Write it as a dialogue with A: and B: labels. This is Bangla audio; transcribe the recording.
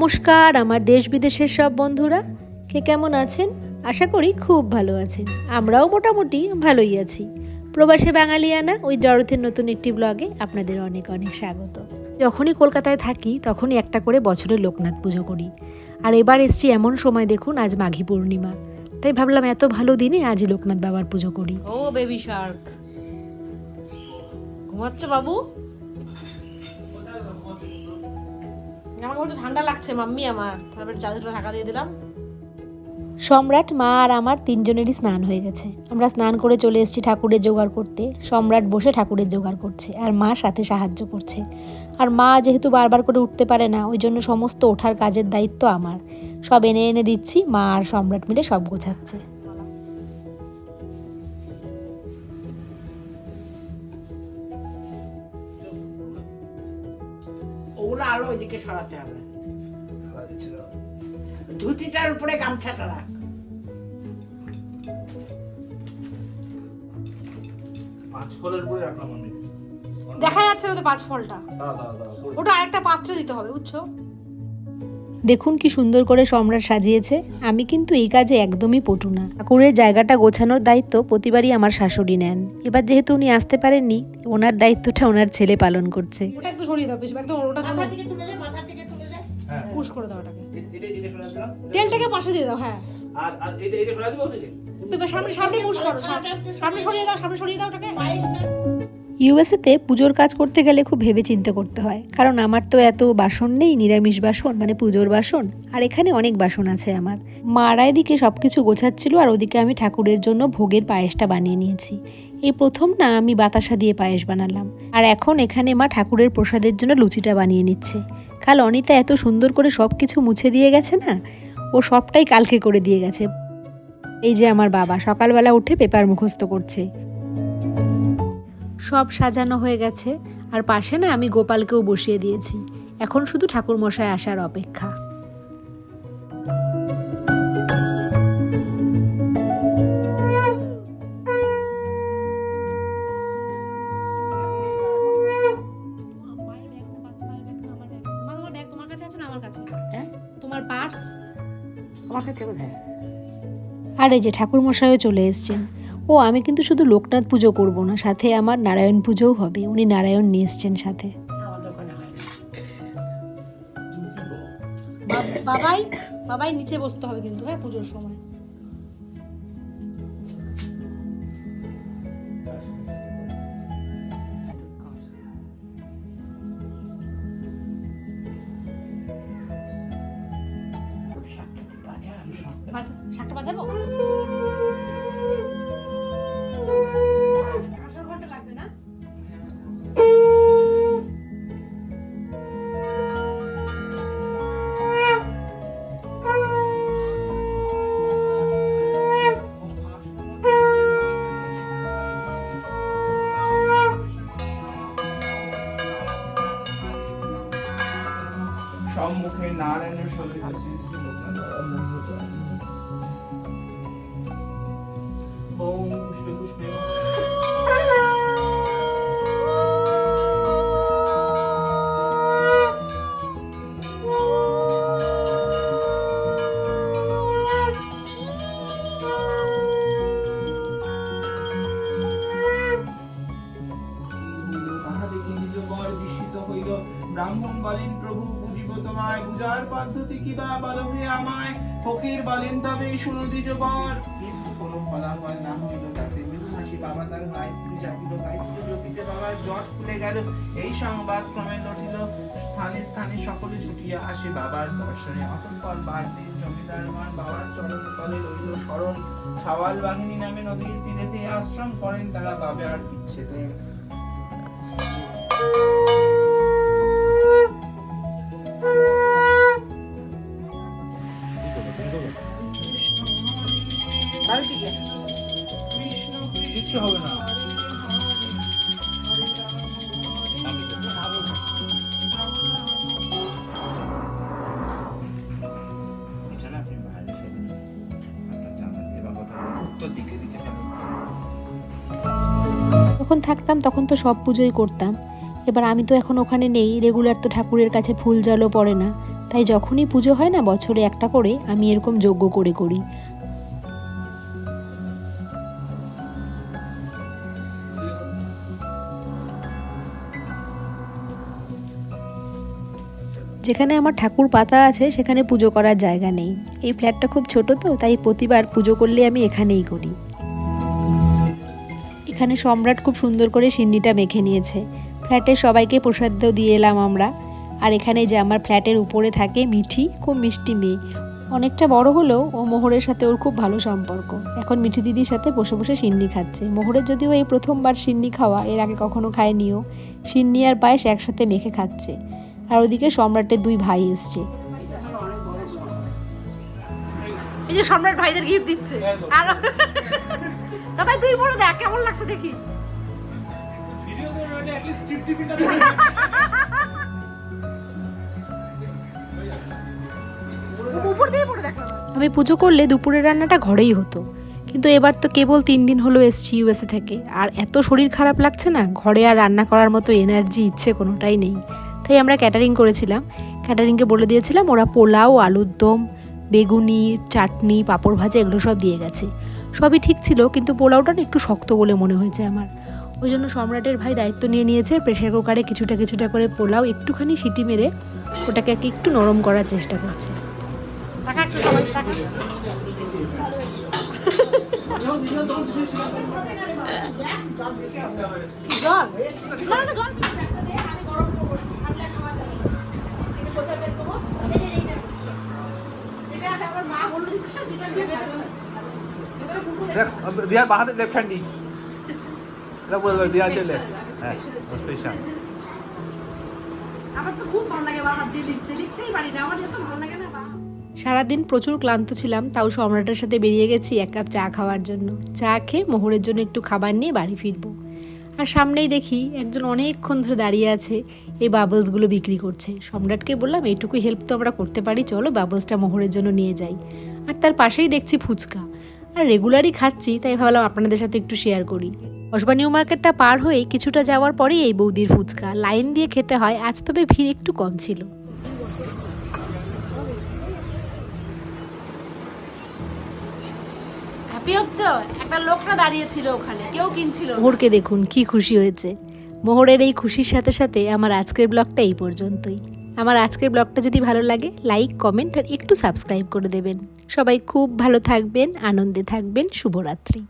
A: নমস্কার, আমার দেশ বিদেশের সব বন্ধুরা। কে কেমন আছেন? আশা করি খুব ভালো আছেন। আমরাও মোটামুটি ভালোই আছি। প্রবাসে বাঙালিয়ানা, ওই জড়থের নতুন একটি ব্লগে আপনাদের অনেক অনেক স্বাগত। যখনই কলকাতায় থাকি, তখনই একটা করে বছরে লোকনাথ পুজো করি। আর এবার এসছি এমন সময় দেখুন, আজ মাঘী পূর্ণিমা। তাই ভাবলাম, এত ভালো দিনে আজই লোকনাথ বাবার পুজো করি।
B: ও বেবি শার্ক। ঘুমাচ্ছ বাবু? বলতে ঠান্ডা লাগছে, মাম্মি আমার। চাদরটা ঢাকা দিয়ে দিলাম।
A: সম্রাট মা আর আমার তিনজনেরই স্নান হয়ে গেছে। আমরা স্নান করে চলে এসেছি ঠাকুরের জোগাড় করতে। সম্রাট বসে ঠাকুরের জোগাড় করছে আর মা সাথে সাহায্য করছে। আর মা যেহেতু বারবার করে উঠতে পারে না, ওই জন্য সমস্ত ওঠার কাজের দায়িত্ব আমার। সব এনে এনে দিচ্ছি, মা আর সম্রাট মিলে সব গোছাচ্ছে।
C: ওগুলো আরও ওইদিকে সরাতে হবে। ধুতিটার উপরে গামছাটা রাখ।
D: পাঁচ ফলের পরে রাখলাম আমি।
B: দেখা যাচ্ছে না তো পাঁচ ফলটা। ওটা আরেকটা পাত্রে দিতে হবে বুঝছ?
A: দেখুন কি সুন্দর করে সম্রাট সাজিয়েছে। আমি কিন্তু এই কাজে একদমই পটু না। ঠাকুরের জায়গাটা গোছানোর দায়িত্ব প্রতিবারই আমার শাশুড়ি নেন। এবার যেহেতু উনি আসতে পারেননি ওনার দায়িত্বটা ওনার ছেলে পালন করছে।
D: হ্যাঁ।
B: তেলটাকে পাশে দিয়ে দাও হ্যাঁ।
D: আর এটা এটা
B: সামনে সামনে পুশ করো সামনে সামনে সরিয়ে দাও সামনে সরিয়ে দাও ওটাকে।
A: ইউএসএতে পুজোর কাজ করতে গেলে খুব ভেবে চিন্তে করতে হয়। কারণ আমার তো এত বাসন নেই, নিরামিষ বাসন মানে পুজোর বাসন, আর এখানে অনেক বাসন আছে আমার। মারা এদিকে সব কিছু গোছাচ্ছিল আর ওদিকে আমি ঠাকুরের জন্য ভোগের পায়েসটা বানিয়ে নিয়েছি। এই প্রথম না আমি বাতাসা দিয়ে পায়েস বানালাম। আর এখন এখানে মা ঠাকুরের প্রসাদের জন্য লুচিটা বানিয়ে নিচ্ছে। কাল অনিতা এত সুন্দর করে সব কিছু মুছে দিয়ে গেছে না, ও সবটাই কালকে করে দিয়ে গেছে। এই যে আমার বাবা, সকালবেলা উঠে পেপার মুখস্থ করছে। সব সাজানো হয়ে গেছে আর পাশে না আমি গোপালকেও বসিয়ে দিয়েছি। এখন শুধু ঠাকুর মশাই আসার অপেক্ষা।
B: তোমার ব্যাগ তোমার কাছে আছে না আমার কাছে
C: হ্যাঁ?
B: তোমার পার্স
C: আমার কাছে কোথায়
A: আর এই যে ঠাকুর মশাইও চলে এসছেন। ও আমি কিন্তু শুধু লোকনাথ পুজো করব না সাথে আমার নারায়ণ পুজোও হবে। উনি নারায়ণ নিয়ে এসছেন সাথে।
B: বাবাই বাবাই নিচে বসতে হবে কিন্তু হ্যাঁ পুজোর সময়। শাকটা বাজাবো?
E: Sie ist hier noch einmal. Amen. কিবা বলো হে আমায়? ফকির বলেন তবে শুনো দ্বিজ বর। কিন্তু কোনো ফলাফল না হইল তাতে মৃদু হাসি বাবা তার গায়ত্রী জাপিল গায়ত্রী জপিতে বাবার জট খুলে গেল। এই সংবাদ ক্রমে লটিল স্থানে স্থানে সকলে ছুটিয়া আসে বাবার দর্শনে। অতঃপর বাড়দিন জমিদারগণ বাবার চরণ তলে রইল স্মরণ সাওয়াল বাহিনী নামে নদীর তীরেতে আশ্রম করেন তারা বাবার ইচ্ছেতে।
A: যখন থাকতাম তখন তো সব পুজোই করতাম। এবার আমি তো এখন ওখানে নেই রেগুলার তো ঠাকুরের কাছে ফুল জলও পড়ে না। তাই যখনই পুজো হয় না, বছরে একটা করে আমি এরকম যজ্ঞ করে করি। যেখানে আমার ঠাকুর পাতা আছে, সেখানে পুজো করার জায়গা নেই। এই ফ্ল্যাটটা খুব ছোট তো, তাই প্রতিবার পুজো করলে আমি এখানেই করি। এখানে সম্রাট খুব সুন্দর করে সিন্নিটা মেখে নিয়েছে। ফ্ল্যাটের সবাইকে প্রসাদ দিয়ে এলাম আমরা। আর এখানে যে আমার ফ্ল্যাটের উপরে থাকে মিঠি খুব মিষ্টি মেয়ে। অনেকটা বড় হলেও ও মোহরের সাথে ওর খুব ভালো সম্পর্ক। এখন মিঠি দিদির সাথে বসে বসে সিন্নি খাচ্ছে। মোহরের যদিও এই প্রথমবার সিন্নি খাওয়া এর আগে কখনো খায়নিও। সিন্নি আর পায়েস একসাথে মেখে খাচ্ছে। আর ওদিকে সম্রাটের দুই ভাই এসছে।
B: এই যে সম্রাট ভাইদের গিফট দিচ্ছে। আর দাদা তুই বড় দেখ কেমন লাগছে দেখি?
A: আমি পুজো করলে দুপুরের রান্নাটা ঘরেই হতো। কিন্তু এবার তো কেবল তিন দিন হলো এসছি ইউএসএ থেকে। আর এত শরীর খারাপ লাগছে না, ঘরে আর রান্না করার মতো এনার্জি ইচ্ছে কোনোটাই নেই। তাই আমরা ক্যাটারিং করেছিলাম। ক্যাটারিংকে বলে দিয়েছিলাম, ওরা পোলাও, আলুর দম, বেগুনি, চাটনি, পাঁপড় ভাজা এগুলো সব দিয়ে গেছে। সবই ঠিক ছিল, কিন্তু পোলাওটা একটু শক্ত বলে মনে হয়েছে আমার। ওই জন্য সম্রাটের ভাই দায়িত্ব নিয়ে নিয়েছে প্রেশার কুকারে কিছুটা কিছুটা করে পোলাও, একটুখানি সিটি মেরে ওটাকে একটু নরম করার চেষ্টা করছে।
B: টাকা একটু সবাই টাকা। কি জল? না না জল
D: দেখ দিয়ার বাঁ লেফট হ্যান্ডি এটা বলে দিয়ার চলে হ্যাঁ
B: আমার তো খুব ভালো লাগে বাবা দিয়ে লিখতে লিখতেই পারি না। আমার এত ভালো লাগে
A: সারাদিন প্রচুর ক্লান্ত ছিলাম, তাও সম্রাটের সাথে বেরিয়ে গেছি এক কাপ চা খাওয়ার জন্য। চা খেয়ে মোহরের জন্য একটু খাবার নিয়ে বাড়ি ফিরবো। আর সামনেই দেখি একজন অনেকক্ষণ ধরে দাঁড়িয়ে আছে, এই বাবলসগুলো বিক্রি করছে। সম্রাটকে বললাম এইটুকু হেল্প তো আমরা করতে পারি, চলো বাবলসটা মোহরের জন্য নিয়ে যাই। আর তার পাশেই দেখছি ফুচকা। আর রেগুলারই খাচ্ছি, তাই ভাবলাম আপনাদের সাথে একটু শেয়ার করি। কসবা নিউ মার্কেটটা পার হয়ে কিছুটা যাওয়ার পরেই এই বৌদির ফুচকা। লাইন দিয়ে খেতে হয়, আজ তবে ভিড় একটু কম ছিল।
B: হ্যাপি একটা দাঁড়িয়েছিল ওখানে, কেউ কিনছিল
A: মোহরকে দেখুন, কি খুশি হয়েছে। মোহরের এই খুশির সাথে সাথে আমার আজকের ব্লগটা এই পর্যন্তই। আমার আজকের ব্লগটা যদি ভালো লাগে, লাইক, কমেন্ট আর একটু সাবস্ক্রাইব করে দেবেন। সবাই খুব ভালো থাকবেন, আনন্দে থাকবেন, শুভরাত্রি।